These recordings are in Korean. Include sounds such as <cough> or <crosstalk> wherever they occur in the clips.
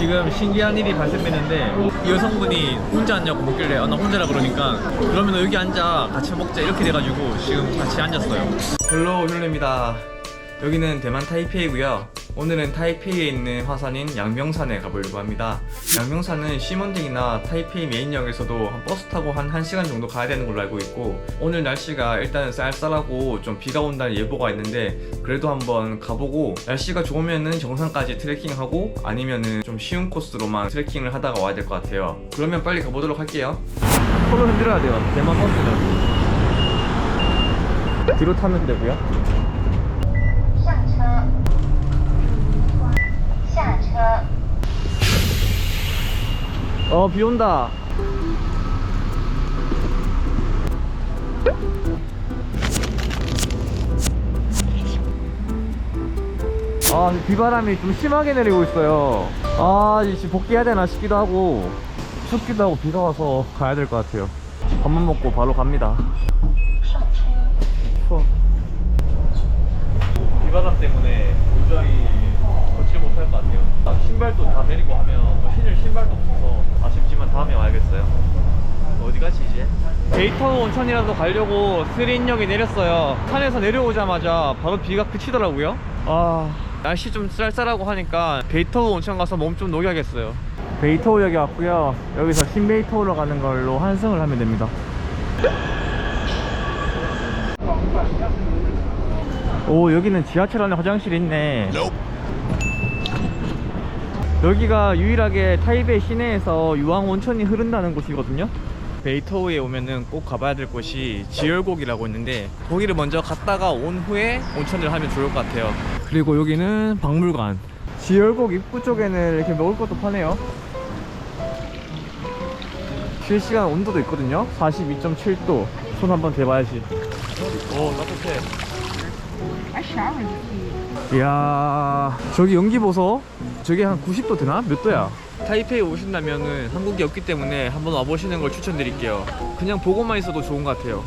지금 신기한 일이 발생했는데 이 여성분이 혼자 앉냐고 묻길래 아, 나 혼자라 그러니까 그러면 여기 앉아 같이 먹자 이렇게 돼가지고 지금 같이 앉았어요. 헬로 힐로입니다. 여기는 대만 타이페이고요 오늘은 타이페이에 있는 화산인 양명산에 가보려고 합니다. 양명산은 시먼딩이나 타이페이 메인역에서도 한 버스 타고 한 1시간 정도 가야 되는 걸로 알고 있고 오늘 날씨가 일단은 쌀쌀하고 좀 비가 온다는 예보가 있는데 그래도 한번 가보고 날씨가 좋으면은 정상까지 트레킹하고 아니면은 좀 쉬운 코스로만 트레킹을 하다가 와야 될 것 같아요. 그러면 빨리 가보도록 할게요. 손을 흔들어야 돼요. 대만 버스는 뒤로 타면 되고요 어, 비 온다. 아, 비바람이 좀 심하게 내리고 있어요. 아, 이제 복귀해야 되나 싶기도 하고, 춥기도 하고, 비가 와서 가야 될 것 같아요. 밥만 먹고 바로 갑니다. 추워. 비바람 때문에 도저히 걷지 못할 것 같아요. 아, 신발도 다 내리고 하면 또 신을 신발도 없어서 아쉽지만 다음에 와야겠어요. 어디 가지 이제? 데이터 온천이라도 가려고 스린역에 내렸어요. 산에서 내려오자마자 바로 비가 그치더라고요. 아 날씨 좀 쌀쌀하고 하니까 베이터우 온천 가서 몸 좀 녹여야겠어요. 베이터우역에 왔고요. 여기서 신베이터우로 가는 걸로 환승을 하면 됩니다. 오 여기는 지하철 안에 화장실이 있네 여기가 유일하게 타이베이 시내에서 유황 온천이 흐른다는 곳이거든요 베이터우에 오면은 꼭 가봐야 될 곳이 지열곡이라고 있는데 거기를 먼저 갔다가 온 후에 온천을 하면 좋을 것 같아요. 그리고 여기는 박물관. 지열곡 입구 쪽에는 이렇게 먹을 것도 파네요. 실시간 온도도 있거든요. 42.7도. 손 한번 대봐야지. 오 따뜻해. 이야 저기 연기 보소 저게 한 90도 되나? 몇 도야? 타이페이 오신다면은 한국이 없기 때문에 한번 와보시는 걸 추천드릴게요. 그냥 보고만 있어도 좋은 것 같아요.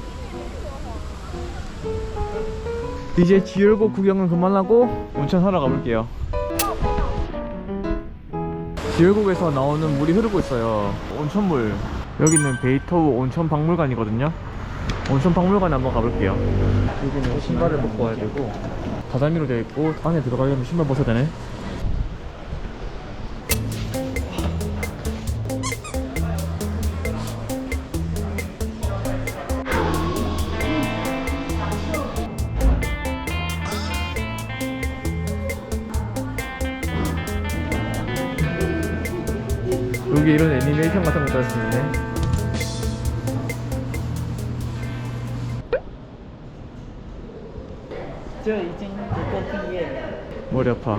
이제 지열곡 구경은 그만하고 온천 하러 가볼게요. 지열곡에서 나오는 물이 흐르고 있어요. 온천물. 여기는 베이터우 온천 박물관이거든요. 온천 박물관에 한번 가볼게요. 여기는 신발을 벗고 와야 되고 바다미로 되어 있고 안에 들어가려면 신발 벗어야 되네 여기 이런 애니메이션 같은 것도 할 수 있네 머리 아파.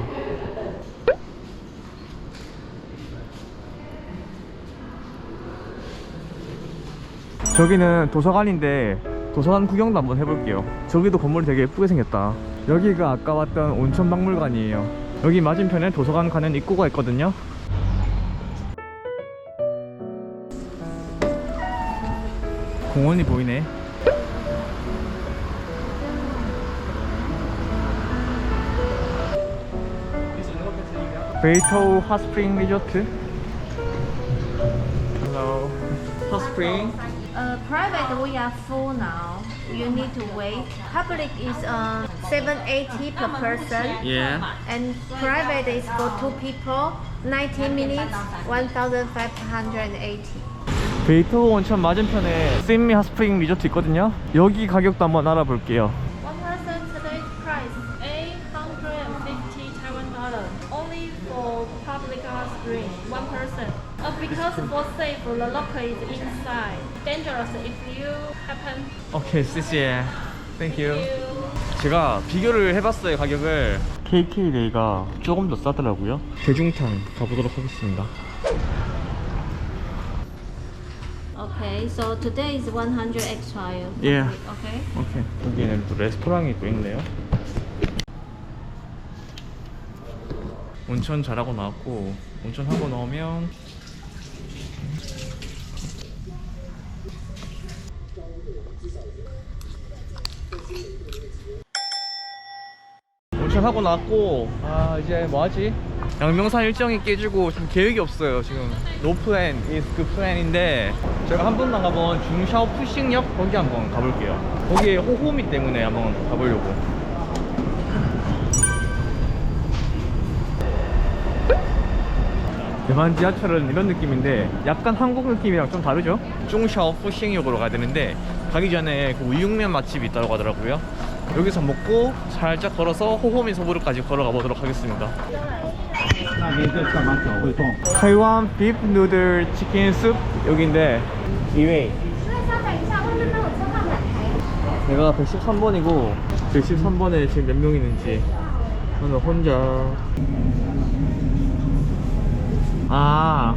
저기는 도서관인데 도서관 구경도 한번 해볼게요. 저기도 건물이 되게 예쁘게 생겼다. 여기가 아까 왔던 온천 박물관이에요. 여기 맞은편에 도서관 가는 입구가 있거든요. 공원이 보이네. 베이토 핫스프링 리조트. Hello. 핫스프링. Uh, private we are full now. You need to wait. Public is uh, 780 per person. Yeah. And private is for two people. 90 minutes, 1,580. 베이토 온천 맞은편에 심미 핫스프링 리조트 있거든요. 여기 가격도 한번 알아볼게요. One person today's price eight hundred and fifty Taiwan dollar. Only for public hot spring, one person. Uh, because for safe, the locker is inside. Dangerous if you happen. 오케이, 씨씨. Thank you. You 제가 비교를 해봤어요 가격을. KK 데이가 조금 더 싸더라고요. 대중탕 가보도록 하겠습니다. Okay, so today is 100 extra. Yeah. Okay. 오케이. 여기는 또 레스토랑이 또 있네요. 온천 잘하고 나왔고 온천 하고 나오면 온천 하고 나왔고 아 이제 뭐 하지? 양명산 일정이 깨지고 좀 계획이 없어요 지금 No plan is good plan인데 제가 한 번도 안 가본 중샤오 푸싱역 거기 한번 가볼게요 거기에 호호미 때문에 한번 가보려고 대만 지하철은 이런 느낌인데 약간 한국 느낌이랑 좀 다르죠? 중샤오 푸싱역으로 가야 되는데 가기 전에 그 우육면 맛집이 있다고 하더라고요 여기서 먹고 살짝 걸어서 호호민 소부르까지 걸어가 보도록 하겠습니다. 타이완 비프 누들 치킨 숲 여기인데 2웨이 내가 113번이고 113번에 지금 몇 명 있는지 저는 혼자 아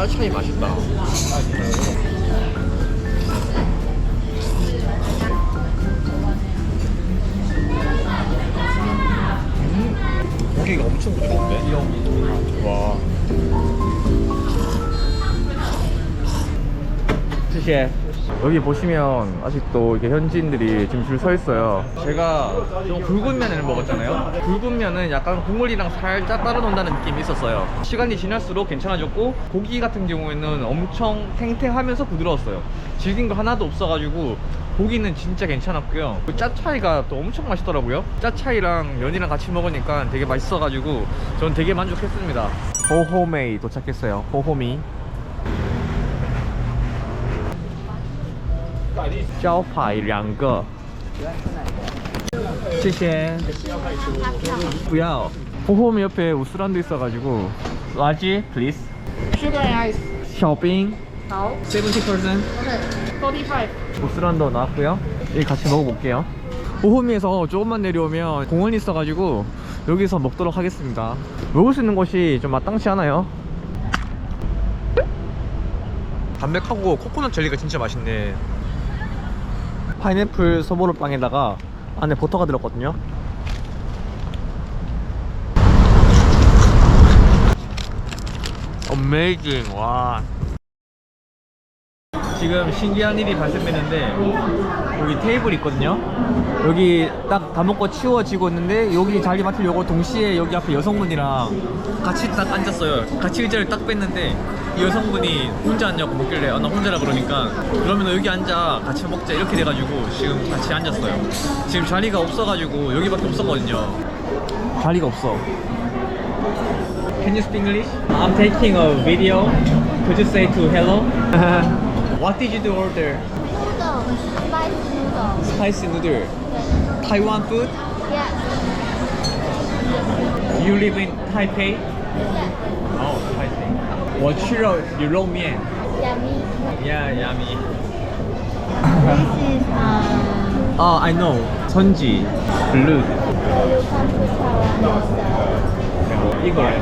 와, 짜차이 맛있다. 고기가 엄청 부드러운데? 와. 谢谢. 여기 보시면 아직도 이게 현지인들이 지금 줄 서 있어요. 제가 좀 굵은 면을 먹었잖아요. 굵은 면은 약간 국물이랑 살짝 따로 논다는 느낌이 있었어요. 시간이 지날수록 괜찮아졌고 고기 같은 경우에는 엄청 탱탱하면서 부드러웠어요. 질긴 거 하나도 없어가지고 고기는 진짜 괜찮았고요. 그 짜차이가 또 엄청 맛있더라고요. 짜차이랑 면이랑 같이 먹으니까 되게 맛있어가지고 전 되게 만족했습니다. 호호메이 도착했어요. 호호미. 招牌两个，谢谢。不要。호호미 옆에 우스란도 있어가지고 라지 please. Sugar and ice. 小冰好 70% ，forty-five. 우스란도 나왔고요. 여기 같이 먹어볼게요. 호호미에서 조금만 내려오면 공원이 있어가지고 여기서 먹도록 하겠습니다. 먹을 수 있는 곳이 좀 마땅치 않아요. 담백하고 코코넛 젤리가 진짜 맛있네. 파인애플 소보로 빵에다가 안에 버터가 들었거든요. 어메이징 와. 지금 신기한 일이 발생했는데 여기 테이블 있거든요. 여기 딱 다 먹고 치워지고 있는데 여기 자리 맡으려고 동시에 여기 앞에 여성분이랑 같이 딱 앉았어요. 같이 의자를 딱 뺐는데 이 여성분이 혼자 앉냐고 먹길래 아, 나 혼자라 그러니까 그러면 여기 앉아. 같이 먹자. 이렇게 돼가지고 지금 같이 앉았어요. 지금 자리가 없어가지고 여기밖에 없었거든요. 자리가 없어. Can you speak English? I'm taking a video. Could you say to hello? <laughs> What did you order? Noodle, spicy noodle. Spicy noodle. Yes. Taiwan food? Yes. You live in Taipei? Yes. Oh, Taipei. 我吃了牛肉面。Yummy. Yeah, yummy. This is um. Oh, I know. Tonji, blue. You come to Taiwan yourself. 一个人。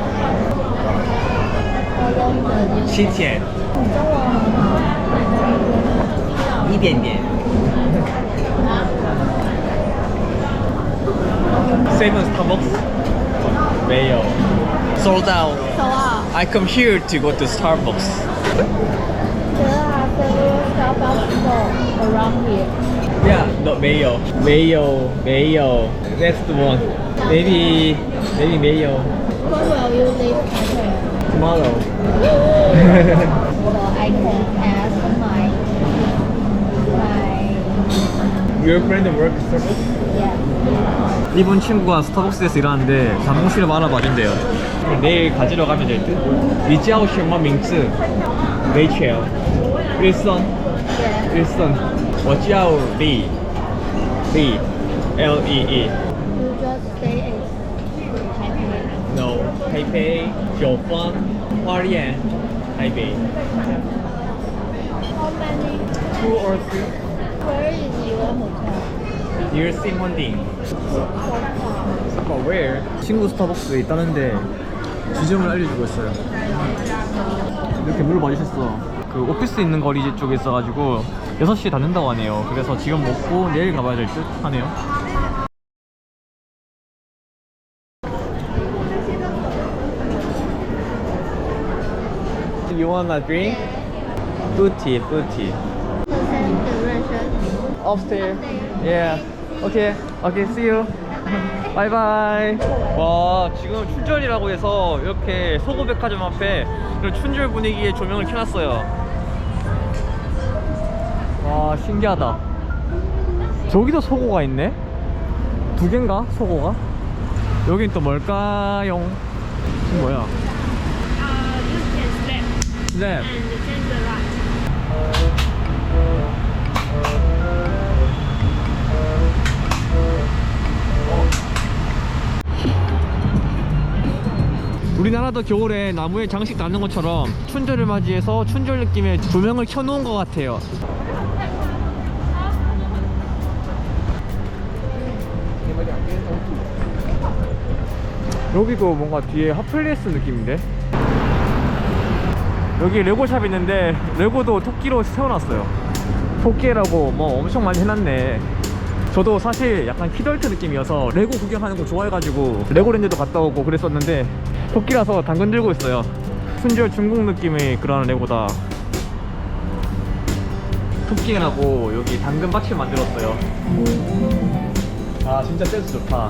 七天。中文很好。一点点。Seven Starbucks? 没有。Sold out. so uh I come here to go to Starbucks. there are several Starbucks stores around here Yeah, no, 没有，没有，没有。That's the one. Maybe, maybe 没有。 when will you leave Taipei Tomorrow. <gasps> so I can Your friend work at Starbucks? 이분 친구가 스타벅스에서 일하는데 잠봉실을 알아봐준대요. 내일 가지러 가면 될 듯? 리지아오 시엄마 밍츠. 레이첼 일선. 일선. 워지아오 리 리, L E E. You just stay in Taipei. No. 타이페이 조펑 화리엔 타이베이 How many? Two or three. Where is your hotel? Near Simonding. But where? 친구 스타벅스에 있다는데 지점을 알려주고 있어요 이렇게 물어봐 주셨어 그 오피스 있는 거리 쪽에 있어가지고 6시에 닫는다고 하네요 그래서 지금 먹고 내일 가봐야 될 듯 하네요 You want a drink? Percent duration. Upstairs. Yeah. Okay. Okay. See you. <laughs> Bye bye. 와 지금 춘절이라고 해서 이렇게 소고백화점 앞에 이런 춘절 분위기의 조명을 켜놨어요. 와 신기하다. 저기도 소고가 있네. 두 개인가 소고가? 여긴 또 뭘까요? 이거 뭐야? Uh, you can step 네. 우리나라도 겨울에 나무에 장식 다는 것처럼 춘절을 맞이해서 춘절 느낌의 조명을 켜놓은 것 같아요. 여기도 뭔가 뒤에 핫플레스 느낌인데? 여기 레고샵 있는데 레고도 토끼로 세워놨어요. 토끼라고 뭐 엄청 많이 해놨네. 저도 사실 약간 키덜트 느낌이어서 레고 구경하는 거 좋아해가지고 레고랜드도 갔다 오고 그랬었는데 토끼라서 당근 들고 있어요. 순절 중국 느낌의 그런 레고다. 토끼라고 여기 당근 받침 만들었어요. 아 진짜 센스 좋다.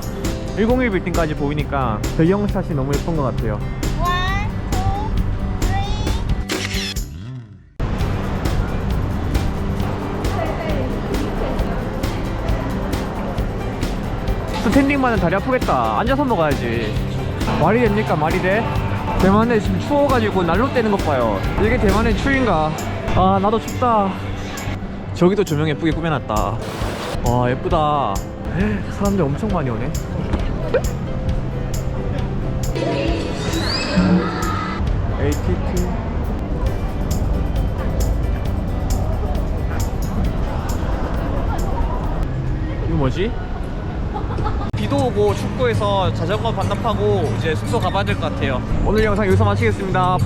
101 빌딩까지 보이니까 배경샷이 너무 예쁜 것 같아요. 스탠딩만은 다리 아프겠다. 앉아서 먹어야지 말이 됩니까? 말이 돼? 대만에 지금 추워가지고 난로 떼는 것 봐요. 이게 대만의 추위인가? 아 나도 춥다. 저기도 조명 예쁘게 꾸며놨다. 와 예쁘다. 헉, 사람들 엄청 많이 오네. AT2 이거 뭐지? 비도 오고 축구해서 자전거 반납하고 이제 숙소 가봐야 될 것 같아요. 오늘 영상 여기서 마치겠습니다.